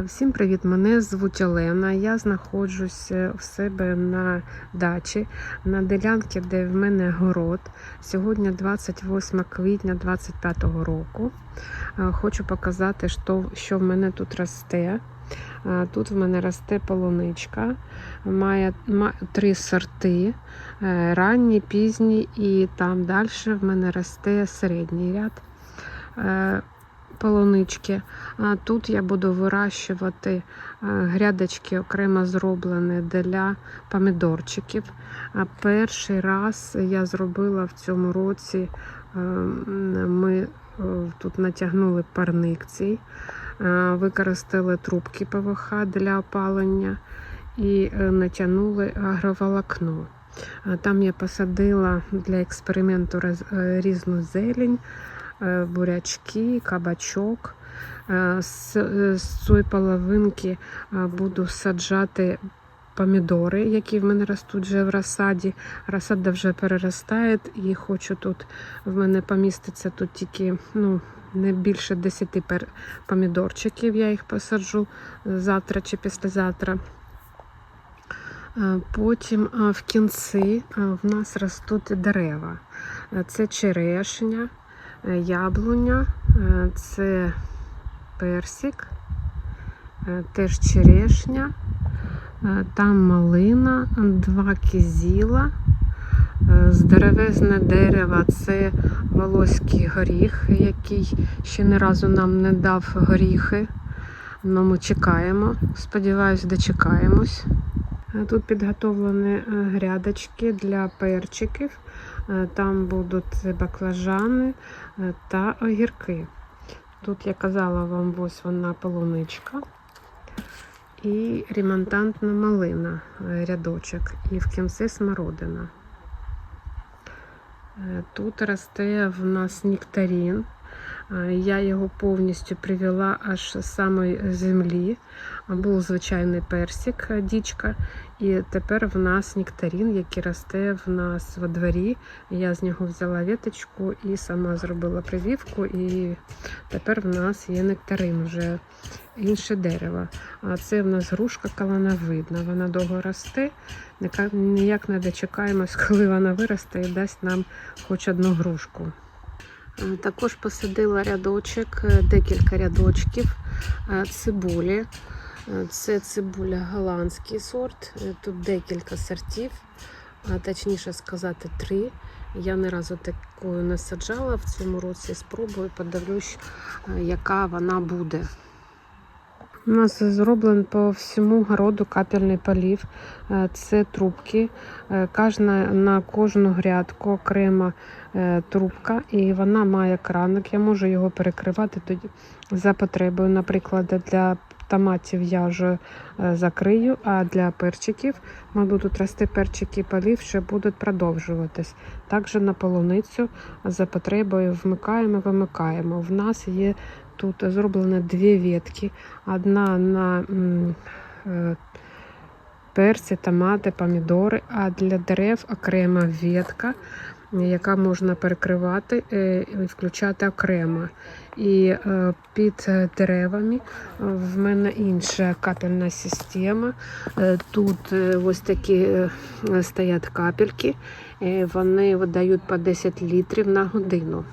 Всім привіт! Мене звуть Олена. Я знаходжусь в себе на дачі на ділянці, де в мене город. Сьогодні 28 квітня 2025 року. Е, Хочу показати, що, в мене тут росте. Е, Тут в мене росте полуничка, має, має три сорти: е, ранні, пізні, і там далі в мене росте середній ряд. Полунички. А Тут я буду вирощувати е, грядочки окремо зроблені для помідорчиків. А Перший раз я зробила в цьому році, е, ми е, тут натягнули парник цей, е, використали трубки ПВХ для опалення і натягнули агроволокно. Там я посадила для експерименту різну зелень бурячки, кабачок. Е, З, е, з цієї половинки е, буду саджати помідори, які в мене ростуть вже в розсаді. Розсада вже переростає і хочу тут, в мене поміститься тут тільки ну, не більше 10 помідорчиків. Я їх посаджу завтра чи післязавтра. Е, Потім е, в кінці е, в нас ростуть дерева. Е, Це черешня, е, яблуня, е, це персик, е, теж черешня, е, там малина, два кізіла, е, здоровезне дерево це волоський горіх, який ще ні разу нам не дав горіхи. Но ми чекаємо. Сподіваюсь, дочекаємось. Е, Тут підготовлені е, грядочки для перчиків. Е, Там будуть баклажани е, та огірки. Тут я казала вам, ось вона полуничка і ремонтантна малина е, рядочок, і в кінці смородина. Тут росте в нас нектарин. Я його повністю привела аж з самої землі. Був звичайний персик, е, дічка, і тепер в нас нектарин, який росте в нас во дворі. Я з нього взяла віточку і сама зробила прививку. І тепер в нас є нектарин, вже інше дерево. А це в нас грушка калановидна. Вона довго росте. Ніяк не дочекаємось, коли вона виросте і дасть нам хоч одну грушку. Е, Також посадила рядочок, е, декілька рядочків е, цибулі. Це цибуля голландський сорт. Тут декілька сортів, точніше сказати, три. Я не разу такою не саджала в цьому році. Спробую, подивлюсь, яка вона буде. У нас зроблений по всьому городу капельний полів. Е, Це трубки. Е, Кожна, на кожну грядку окрема е, трубка, і вона має краник. Я можу його перекривати тоді за потребою. Наприклад, для томатів я вже закрию, а для перчиків, мабуть, тут росте перчики полів, ще будуть продовжуватись. Також на полуницю за потребою вмикаємо, вимикаємо. В нас є тут зроблено дві ветки. Одна на е, перці, томати, помідори, а для дерев окрема ветка, яка можна перекривати е, і включати окремо. І е, під деревами в мене інша капельна система. Тут ось такі стоять капельки, вони видають по 10 літрів на годину.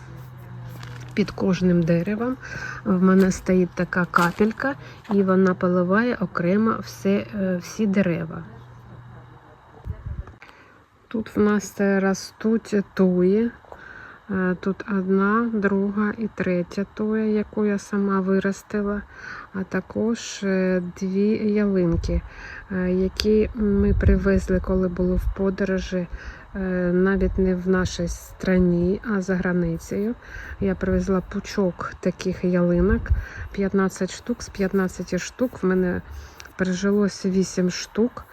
Під кожним деревом в мене стоїть така капелька, і вона поливає окремо все, е, всі дерева. Тут в нас е, ростуть туї. Е, Тут одна, друга і третя туя, яку я сама виростила, а також дві ялинки, які ми привезли, коли були в подорожі, навіть не в нашій страні, а за границею. Я привезла пучок таких ялинок, 15 штук. З 15 штук в мене пережилося 8 штук,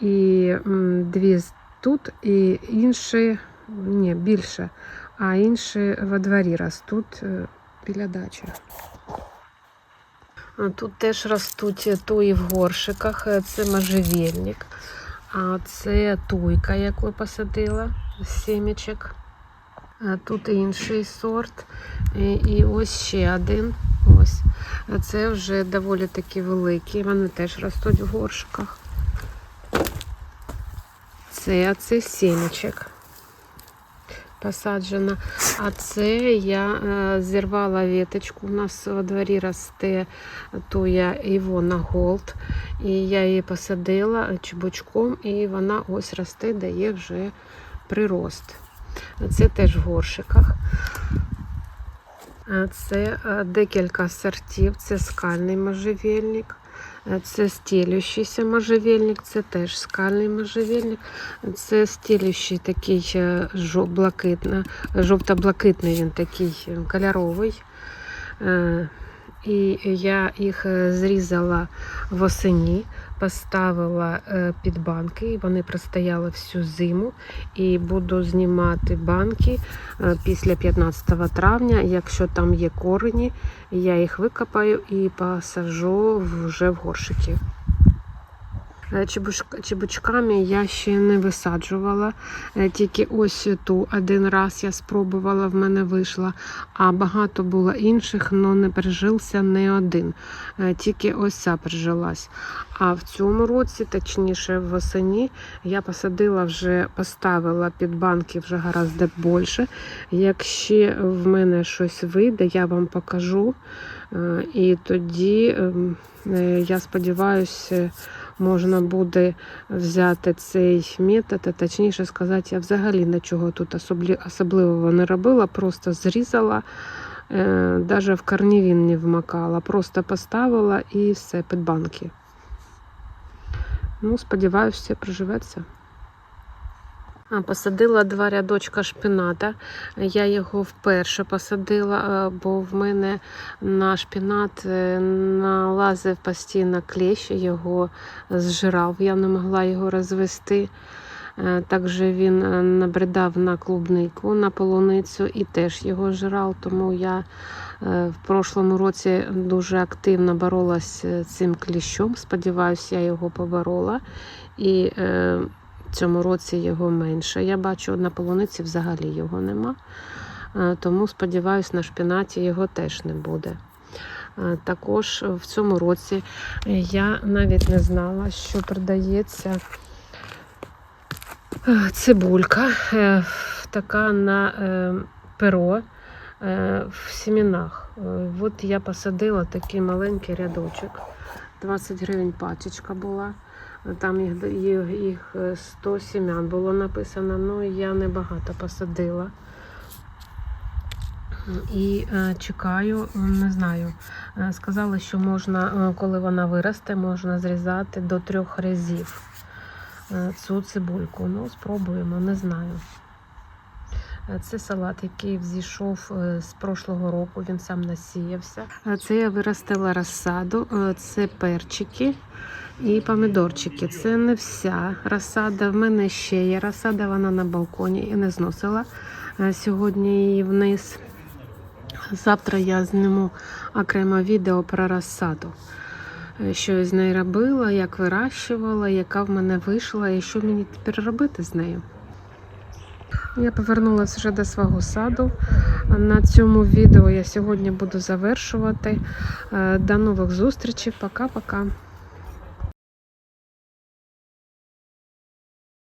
і м, дві тут, і інші, ні, більше, а інші во дворі ростуть е, біля дачі. Тут теж ростуть туї в горшиках, е, це можжевельник. А це туйка, яку посадила сімечок. Тут інший сорт. І, і ось ще один. Ось. А Це вже доволі такі великі, вони теж ростуть в горшках. Це, це сімечок посаджена. А це я е, зірвала віточку. У нас во дворі росте туя Івона Голд. І я її посадила чубучком, і вона ось росте, дає вже прирост. Це теж в горшиках. Це е, декілька сортів, це скальний можжевельник, це стілющийся можжевельник, це теж скальний можжевельник, це стілющий такий е, жо- жовто-блакитний, він такий е, кольоровий. І я їх е, зрізала восені, поставила е, під банки, і вони простояли всю зиму. І буду знімати банки е, після 15 травня. Якщо там є корені, я їх викопаю і посаджу вже в горшики. Е, Чебучками я ще не висаджувала, Е, тільки ось ту один раз я спробувала, в мене вийшла, а багато було інших, але не пережився не один. Е, Тільки ось ця пережилась. А в цьому році, точніше восені, я посадила вже, поставила під банки вже гораздо більше. Якщо в мене щось вийде, я вам покажу. І тоді, ем, я сподіваюся, можна буде взяти цей метод, а точніше сказати, я взагалі нічого тут особливого не робила, просто зрізала, навіть в корнівін не вмакала, просто поставила і все під банки. Ну, сподіваюся, все приживеться. Посадила два рядочка шпината. Я його вперше посадила, е, бо в мене на шпинат е, налазив постійно клещ, його зжирав, я не могла його розвести. Е, Також він набридав на клубнику, на полуницю і теж його жрав, тому я в прошлому році дуже активно боролася з цим кліщом. Сподіваюся, я його поборола. І в цьому році його менше. Я бачу, на полуниці взагалі його нема. Е, Тому сподіваюся, на шпінаті його теж не буде. Е, Також в цьому році я навіть не знала, що продається е, цибулька така на перо в сімінах. От я посадила такий маленький рядочок. 20 гривень пачечка була. Там їх, їх, їх е, 100 сім'ян було написано, ну я небагато посадила. І е, чекаю, не знаю. Е, сказали, що можна, коли вона виросте, можна зрізати до трьох разів цю цибульку. Ну, спробуємо, не знаю. Це салат, який взійшов з прошлого року, він сам насіявся. Це я виростила розсаду, це перчики і помідорчики. Це не вся розсада. В мене ще є розсада, вона на балконі і не зносила е, сьогодні її вниз. Завтра я зніму окремо відео про розсаду. Е, Що я з нею робила, як вирощувала, яка в мене вийшла і що мені тепер робити з нею. Я повернулася вже до свого саду. На цьому відео я сьогодні буду завершувати. Е, До нових зустрічей. Пока-пока.